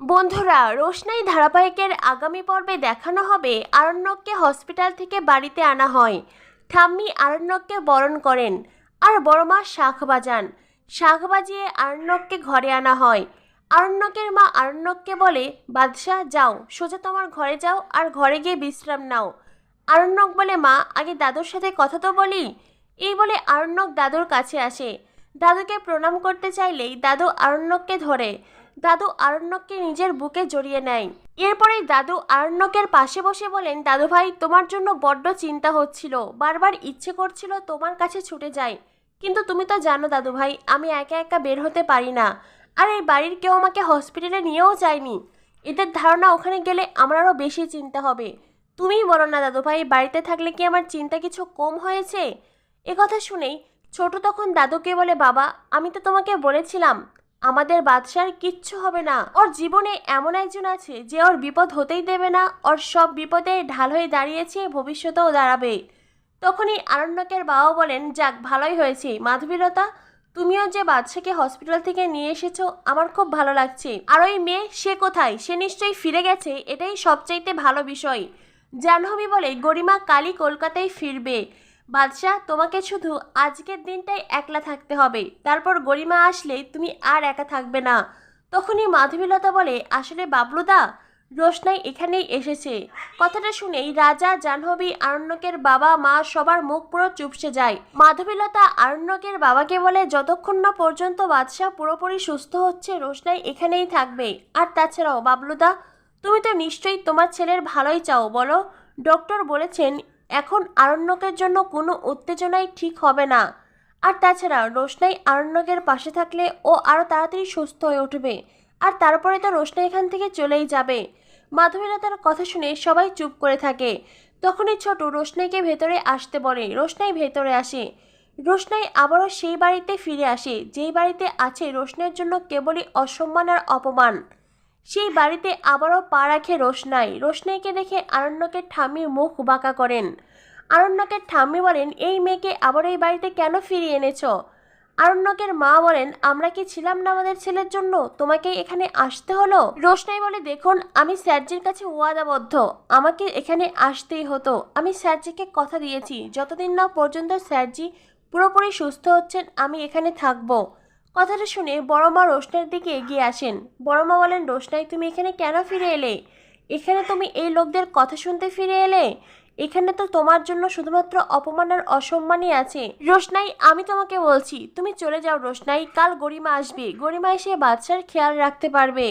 বন্ধুরা, রোশনাই ধারাবাহিকের আগামী পর্বে দেখানো হবে আরণ্যককে হসপিটাল থেকে বাড়িতে আনা হয়। ঠাম্মি আরণ্যককে বরণ করেন আর বড়মা শাঁখ বাজান। শাঁখ বাজিয়ে আরণ্যককে ঘরে আনা হয়। আরণ্যকের মা আরণ্যককে বলে, বাদশাহ, যাও, সোজা তোমার ঘরে যাও আর ঘরে গিয়ে বিশ্রাম নাও। আরণ্যক বলে, মা, আগে দাদুর সাথে কথা তো বলি। এই বলে আরণ্যক দাদুর কাছে আসে। দাদুকে প্রণাম করতে চাইলেই দাদু আরণ্যককে ধরে। দাদু আরণ্যককে নিজের বুকে জড়িয়ে নেয়। এরপরেই দাদু আরণ্যকের পাশে বসে বলেন দাদু ভাই তোমার জন্য বড্ড চিন্তা হচ্ছিল। বারবার ইচ্ছে করছিল তোমার কাছে ছুটে যাই। কিন্তু তুমি তো জানো দাদু ভাই আমি একা একা বের হতে পারি না। আর এই বাড়ির কেউ আমাকে হসপিটালে নিয়েও যায়নি। এদের ধারণা ওখানে গেলে আমার আরও বেশি চিন্তা হবে। তুমিই বলো না দাদু ভাই বাড়িতে থাকলে কি আমার চিন্তা কিছু কম হয়েছে? কথা শুনেই ছোট তখন দাদুকে বলে, বাবা, আমি তো তোমাকে বলেছিলাম আমাদের বাদশার কিচ্ছু হবে না। ওর জীবনে এমন একজন আছে যে ওর বিপদ হতেই দেবে না, ওর সব বিপদে ঢাল হয়ে দাঁড়িয়েছে, ভবিষ্যতেও দাঁড়াবে। তখনই আরণ্যকের বাবা বলেন, যাক, ভালোই হয়েছে। মাধবীলতা, তুমিও যে বাদশাকে হসপিটাল থেকে নিয়ে এসেছ, আমার খুব ভালো লাগছে। আর ওই মেয়ে, সে কোথায়? সে নিশ্চয়ই ফিরে গেছে। এটাই সবচাইতে ভালো বিষয়। জাহ্নবী বলে, গরিমা কালী কলকাতায় ফিরবে। বাদশাহ, তোমাকে শুধু আজকের দিনটাই একলা থাকতে হবে। তারপর গরিমা আসলে তুমি আর একা থাকবে না। তখনই মাধবীলতা বলে, আসলে বাবলুদা, রোশনাই এখানেই এসেছে। কথাটা শুনেই রাজা, জাহ্নবী, আরণ্যকের বাবা, মা সবার মুখ পুরো চুপসে যায়। মাধবীলতা আরণ্যকের বাবাকে বলে, যতক্ষণ না পর্যন্ত বাদশাহ পুরোপুরি সুস্থ হচ্ছে, রোশনাই এখানেই থাকবে। আর তাছাড়াও, বাবলুদা, তুমি তো নিশ্চয়ই তোমার ছেলের ভালোই চাও, বলো? ডক্টর বলেছেন এখন আরণ্যকের জন্য কোনো উত্তেজনাই ঠিক হবে না। আর তাছাড়া রোশনাই আরণ্যকের পাশে থাকলে ও আরও তাড়াতাড়ি সুস্থ হয়ে উঠবে। আর তারপরে তো রোশনাই এখান থেকে চলেই যাবে। মাধবীরা তার কথা শুনে সবাই চুপ করে থাকে। তখনই ছোট রোশনাইকে ভেতরে আসতে বলে, রোশনাই ভেতরে আসে। রোশনাই আবারও সেই বাড়িতে ফিরে আসে, যেই বাড়িতে আছে রোশনের জন্য কেবলই অসম্মান আর অপমান। সেই বাড়িতে আবারও পা রাখে রোশনাই। রোশনাইকে দেখে আরণ্যকের ঠাম্মি মুখ বাঁকা করেন। আরণ্যকের ঠাম্মি বলেন, এই মেয়েকে আবার এই বাড়িতে কেন ফিরিয়ে এনেছো? আরণ্যকের মা বলেন, আমরা কি ছিলাম না আমাদের ছেলের জন্য? তোমাকে এখানে আসতে হলো? রোশনাই বলে, দেখুন, আমি স্যারজির কাছে ওয়াদাবদ্ধ। আমাকে এখানে আসতেই হতো। আমি স্যারজিকে কথা দিয়েছি। যতদিন না পর্যন্ত স্যারজি পুরোপুরি সুস্থ হচ্ছেন, আমি এখানে থাকব। কথাটা শুনে বড় মা রোশনাইয়ের দিকে এগিয়ে আসেন। বড় মা বলেন, রোশনাই, তুমি এখানে কেন ফিরে এলে? এখানে তুমি এই লোকদের কথা শুনতে ফিরে এলে? এখানে তো তোমার জন্য শুধুমাত্র অপমান আর অসম্মানই আছে। রোশনাই, আমি তোমাকে বলছি, তুমি চলে যাও রোশনাই, কাল গরিমা আসবে। গরিমা এসে বাচ্চার খেয়াল রাখতে পারবে।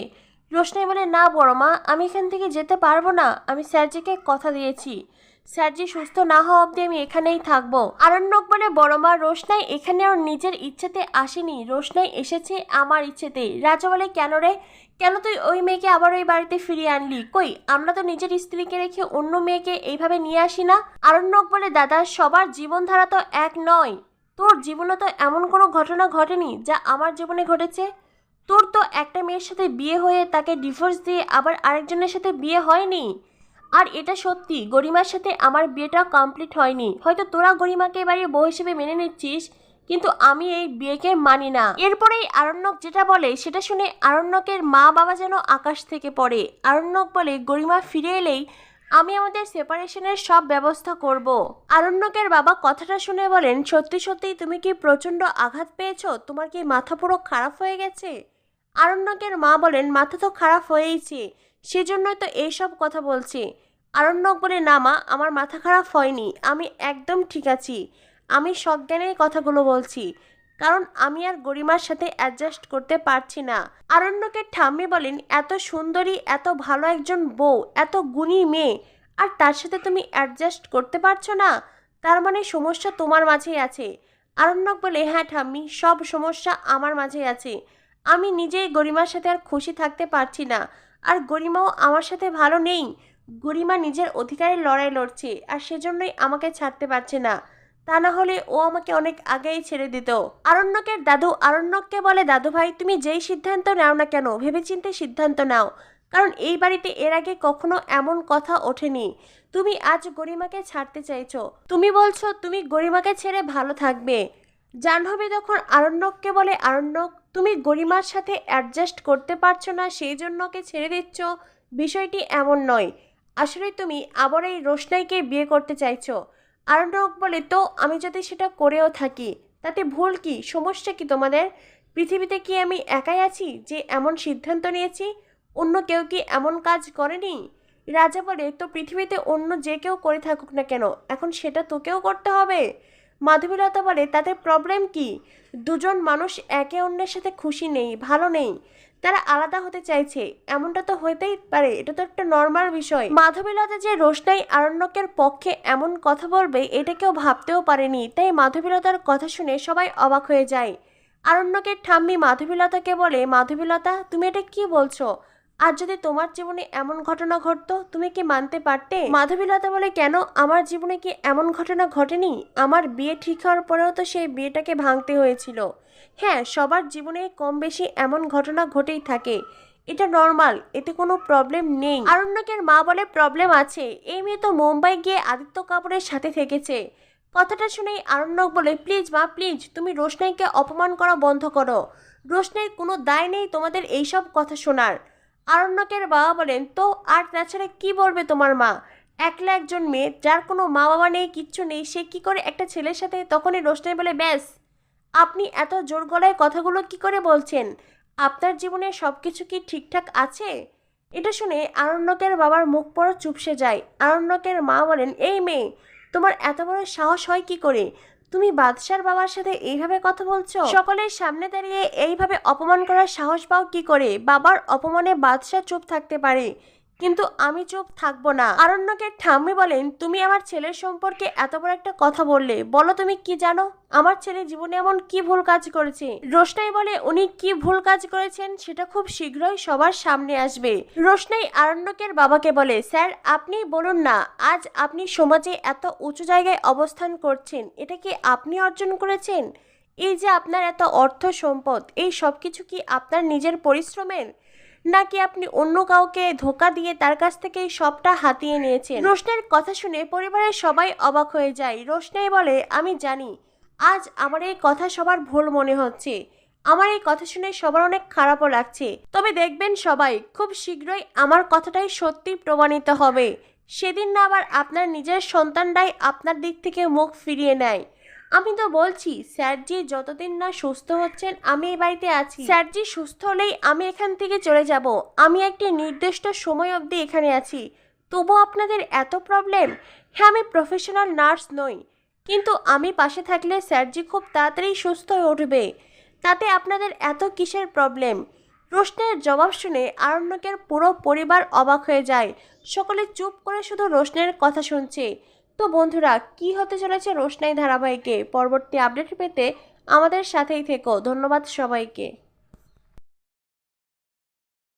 রোশনাই বলে, না বড় মা আমি এখান থেকে যেতে পারব না। আমি স্যারজিকে কথা দিয়েছি। স্যারজি সুস্থ না হওয়া অব্দি আমি এখানেই থাকব। আরণ্যক বলে বড় মা রোশনাই এখানে ওর নিজের ইচ্ছেতে আসেনি। রোশনাই এসেছে আমার ইচ্ছেতে। রাজা বলে, কেন রে? কেন তুই ওই মেয়েকে আবার ওই বাড়িতে ফিরিয়ে আনলি? কই, আমরা তো নিজের স্ত্রীকে রেখে অন্য মেয়েকে এইভাবে নিয়ে আসি না? আরণ্যক বলে, দাদা, সবার জীবনধারা তো এক নয়। তোর জীবনে তো এমন কোনো ঘটনা ঘটেনি যা আমার জীবনে ঘটেছে? তোর তো একটা মেয়ের সাথে বিয়ে হয়ে তাকে ডিভোর্স দিয়ে আবার আরেকজনের সাথে বিয়ে হয়নি? আর এটা সত্যি, গরিমার সাথে আমার বিয়েটা কমপ্লিট হয়নি। হয়তো তোরা গরিমাকে এবারে বউ হিসেবে মেনে নিচ্ছিস, কিন্তু আমি এই বিয়েকে মানি না। এরপরেই আরণ্যক যেটা বলে, সেটা শুনে আরণ্যকের মা বাবা যেন আকাশ থেকে পড়ে। আরণ্যক বলে, গরিমা, ফিরে এলেই আমি আমাদের সেপারেশনের সব ব্যবস্থা করব। আরণ্যকের বাবা কথাটা শুনে বলেন, সত্যি সত্যি, তুমি কি প্রচণ্ড আঘাত পেয়েছ? তোমার কি মাথা পুরো খারাপ হয়ে গেছে? আরণ্যকের মা বলেন, মাথা তো খারাপ হয়েইছে। সেজন্যই তো এইসব কথা বলছি। আরণ্যক বলে, না মা, আমার মাথা খারাপ হয়নি। আমি একদম ঠিক আছি। আমি সজ্ঞানে কথাগুলো বলছি। কারণ আমি আর গরিমার সাথে অ্যাডজাস্ট করতে পারছি না। আরণ্যকের ঠাম্মি বলেন, এত সুন্দরী, এত ভালো একজন বউ, এত গুণী মেয়ে, আর তার সাথে তুমি অ্যাডজাস্ট করতে পারছ না? তার মানে সমস্যা তোমার মাঝেই আছে। আরণ্যক বলে হ্যাঁ ঠাম্মি, সব সমস্যা আমার মাঝেই আছে। আমি নিজেই গরিমার সাথে আর খুশি থাকতে পারছি না। আর গরিমাও আমার সাথে ভালো নেই। গরিমা নিজের অধিকারের লড়াই লড়ছে আর সেজন্যই আমাকে ছাড়তে পারছে না। তা না হলে ও আমাকে অনেক আগেই ছেড়ে দিত। আরণ্যকের দাদু আরণ্যককে বলে, দাদু ভাই, তুমি যেই সিদ্ধান্ত নাও না কেন? ভেবেচিন্তে সিদ্ধান্ত নাও। কারণ এই বাড়িতে এর আগে কখনো এমন কথা ওঠেনি। তুমি আজ গরিমাকে ছাড়তে চাইছো। তুমি বলছো, তুমি গরিমাকে ছেড়ে ভালো থাকবে। জাহ্নবী তখন আরণ্যককে বলে, আরণ্যক, তুমি গরিমার সাথে অ্যাডজাস্ট করতে পারছ না, সেই জন্য ওকে ছেড়ে দিচ্ছ। বিষয়টি এমন নয়। আসলে তুমি আবার এই রোশনাইকে বিয়ে করতে চাইছো আরণ্যক বলে, তো, আমি যদি সেটা করেও থাকি, তাতে ভুল কি? সমস্যা কি তোমাদের? পৃথিবীতে কি আমি একাই আছি যে এমন সিদ্ধান্ত নিয়েছি? অন্য কেউ কি এমন কাজ করেনি রাজা বলে, তো পৃথিবীতে অন্য যে কেউ করে থাকুক না কেন? এখন সেটা তোকেও করতে হবে। মাধবীলতা বলে, তাদের প্রবলেম কি? দুজন মানুষ একে অন্যের সাথে খুশি নেই, ভালো নেই। তারা আলাদা হতে চাইছে। এমনটা তো হতেই পারে, এটা তো একটা নর্মাল বিষয়। মাধবীলতা যে রোশনাই আরণ্যকের পক্ষে এমন কথা বলবে, এটা কেউ ভাবতেও পারেনি। তাই মাধবীলতার কথা শুনে সবাই অবাক হয়ে যায়। আরণ্যকের ঠাম্মি মাধবীলতাকে বলে, মাধবীলতা, তুমি এটা কি বলছো? আর যদি তোমার জীবনে এমন ঘটনা ঘটতো, তুমি কি মানতে পারতে? মাধবীলতা বলে, কেন? আমার জীবনে কি এমন ঘটনা ঘটেনি? আমার বিয়ে ঠিক হওয়ার পরেও তো সেই বিয়েটাকে ভাঙতে হয়েছিল। হ্যাঁ সবার জীবনে কম বেশি এমন ঘটনা ঘটেই থাকে। এটা নর্মাল, এতে কোনো প্রবলেম নেই। আরণ্যকের মা বলে, প্রবলেম আছে। এই মেয়ে তো মুম্বাই গিয়ে আদিত্য কাপুরের সাথে থেকেছে। কথাটা শুনেই আরণ্যক বলে, প্লিজ মা, প্লিজ, তুমি রোশনাইকে অপমান করা বন্ধ করো। রোশনাইর কোনো দায় নেই তোমাদের এইসব কথা শোনার। আরণ্যকের বাবা বলেন, তো আর তাছাড়া কি বলবে তোমার মা? একলা একজন মেয়ে, যার কোনো মা বাবা নেই, কিচ্ছু নেই, সে কি করে একটা ছেলের সাথে তখনই রোশনাই বলে ব্যাস? আপনি এত জোর গলায় কথাগুলো কি করে বলছেন? আপনার জীবনে সব কিছু কি ঠিকঠাক আছে? এটা শুনে আরণ্যকের বাবার মুখ পড়ো চুপসে যায়। আরণ্যকের মা বলেন, এই মেয়ে, তোমার এত বড় সাহস হয় কি করে? তুমি বাদশার বাবার সাথে এইভাবে কথা বলছো? সকলের সামনে দাঁড়িয়ে এইভাবে অপমান করার সাহস পাও কি করে? বাবার অপমানে বাদশা চুপ থাকতে পারে। কিন্তু আমি চুপ থাকব না। আরণ্যকের ঠাম্মি বলেন, তুমি আমার ছেলের সম্পর্কে এত বড় একটা কথা বললে। বলো তুমি কি জানো? আমার ছেলে জীবনে এমন কি ভুল কাজ করেছে? রোশনাই বলে, উনি কি ভুল কাজ করেছেন সেটা খুব শীঘ্রই সবার সামনে আসবে। রোশনাই আরণ্যকের বাবাকে বলে, স্যার, আপনি বলুন না, আজ আপনি সমাজে এত উঁচু জায়গায় অবস্থান করছেন, এটা কি আপনি অর্জন করেছেন? এই যে আপনার এত অর্থ সম্পদ, এই সব কিছু কি আপনার নিজের পরিশ্রমের? নাকি আপনি অন্য কাউকে ধোকা দিয়ে তার কাছ থেকে সবটা হাতিয়ে নিয়েছেন? রোশনের কথা শুনে পরিবারের সবাই অবাক হয়ে যায়। রোশনাই বলে, আমি জানি, আজ আমার এই কথা সবার ভুল মনে হচ্ছে। আমার এই কথা শুনে সবার অনেক খারাপও লাগছে। তবে দেখবেন সবাই, খুব শীঘ্রই আমার কথাটাই সত্যি প্রমাণিত হবে। সেদিন না আবার আপনার নিজের সন্তানরাই আপনার দিক থেকে মুখ ফিরিয়ে নেয়। আমি তো বলছি স্যারজি যতদিন না সুস্থ হচ্ছেন, আমি এই বাড়িতে আছি। স্যারজি সুস্থ হলেই আমি এখান থেকে চলে যাব। আমি একটি নির্দিষ্ট সময় অবধি এখানে আছি। তবু আপনাদের এত প্রবলেম হ্যাঁ আমি প্রফেশনাল নার্স নই। কিন্তু আমি পাশে থাকলে স্যারজি খুব তাড়াতাড়ি সুস্থ হয়ে উঠবে। তাতে আপনাদের এত কিসের প্রবলেম রোশনের জবাব শুনে আরণ্যকের পুরো পরিবার অবাক হয়ে যায়। সকলে চুপ করে শুধু রোশনের কথা শুনছে। তো বন্ধুরা, কি হতে চলেছে রোশনাই ধারাবাহিকে? পরবর্তী আপডেট পেতে আমাদের সাথেই থেকো। ধন্যবাদ সবাইকে।